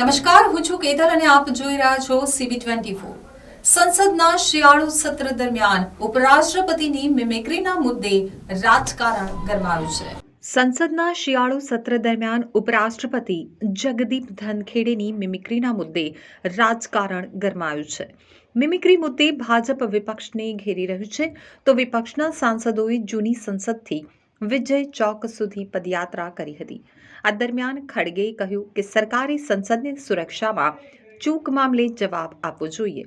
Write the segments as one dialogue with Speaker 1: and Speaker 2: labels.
Speaker 1: નમસ્કાર, હું છું કેતલ અને આપ જોઈ રહ્યા છો સીબી ટ્વેન્ટી ફોર સંસદના શિયાળુ સત્ર દરમિયાન ઉપરાષ્ટ્રપતિની મિમિક્રીના મુદ્દે રાજકારણ ગરમાયું છે. સંસદના શિયાળુ સત્ર દરમિયાન ઉપરાષ્ટ્રપતિ જગદીપ ધનખેડેની મિમિક્રીના મુદ્દે રાજકારણ ગરમાયું છે. મિમિક્રી મુદ્દે ભાજપ વિપક્ષને ઘેરી રહ્યું છે. તો વિપક્ષના સાંસદોએ જૂની સંસદથી વિજય ચોક સુધી પદયાત્રા કરી હતી. આ દરમિયાન ખડગેએ કહ્યું કે સરકારે સંસદની સુરક્ષામાં ચૂક મામલે જવાબ આપવો જોઈએ.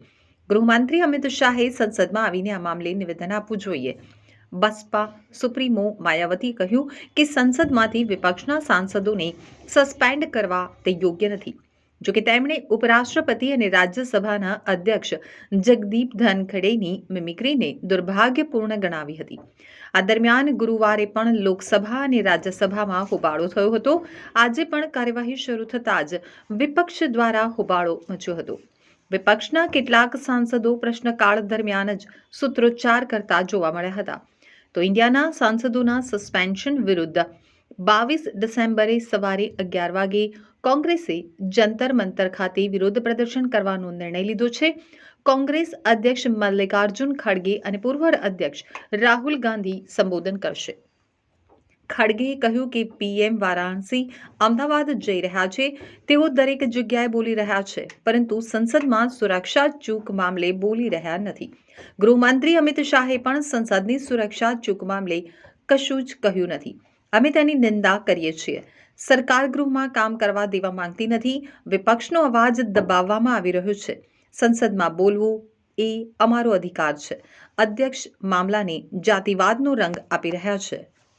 Speaker 1: ગૃહમંત્રી અમિત શાહે સંસદમાં આવીને આ મામલે નિવેદન આપવું જોઈએ. બસપા સુપ્રીમો માયાવતી કહ્યું કે સંસદમાંથી વિપક્ષના સાંસદોને સસ્પેન્ડ કરવા તે યોગ્ય નથી. જોકે તેમણે ઉપરાષ્ટ્રપતિ અને રાજ્યસભાના અધ્યક્ષ જગદીપ ધનખડેની મિમિક્રીને દુર્ભાગ્યપૂર્ણ ગણાવી હતી. આ દરમિયાન ગુરુવારે પણ લોકસભા અને રાજ્યસભામાં હોબાળો થયો હતો. આજે પણ કાર્યવાહી શરૂ થતાં જ વિપક્ષ દ્વારા હોબાળો મચ્યો હતો. વિપક્ષના કેટલાક સાંસદો પ્રશ્નકાળ દરમિયાન જ સૂત્રોચ્ચાર કરતા જોવા મળ્યા હતા. તો ઇન્ડિયાના સાંસદોના સસ્પેન્શન વિરુદ્ધ બાવીસ ડિસેમ્બરે સવારે અગિયાર વાગે કોંગ્રેસે જંતર મંતર ખાતે વિરોધ પ્રદર્શન કરવાનો નિર્ણય લીધો છે. કોંગ્રેસ અધ્યક્ષ મલ્લિકાર્જુન ખડગે અને પૂર્વ અધ્યક્ષ રાહુલ ગાંધી સંબોધન કરશે. ખડગેએ કહ્યું કે પીએમ વારાણસી અમદાવાદ જઈ રહ્યા છે. તેઓ દરેક જગ્યાએ બોલી રહ્યા છે, પરંતુ સંસદમાં સુરક્ષા ચૂક મામલે બોલી રહ્યા નથી. ગૃહમંત્રી અમિત શાહે પણ સંસદની સુરક્ષા ચૂક મામલે કશું જ કહ્યું નથી. અમે તેની નિંદા કરીએ છીએ. સરકાર ગૃહમાં કામ કરવા દેવા માંગતી નથી. વિપક્ષનો અવાજ દબાવવામાં આવી રહ્યો છે. સંસદમાં બોલવું એ અમારો અધિકાર છે. અધ્યક્ષ મામલાને જાતિવાદનો રંગ આપી રહ્યા છે.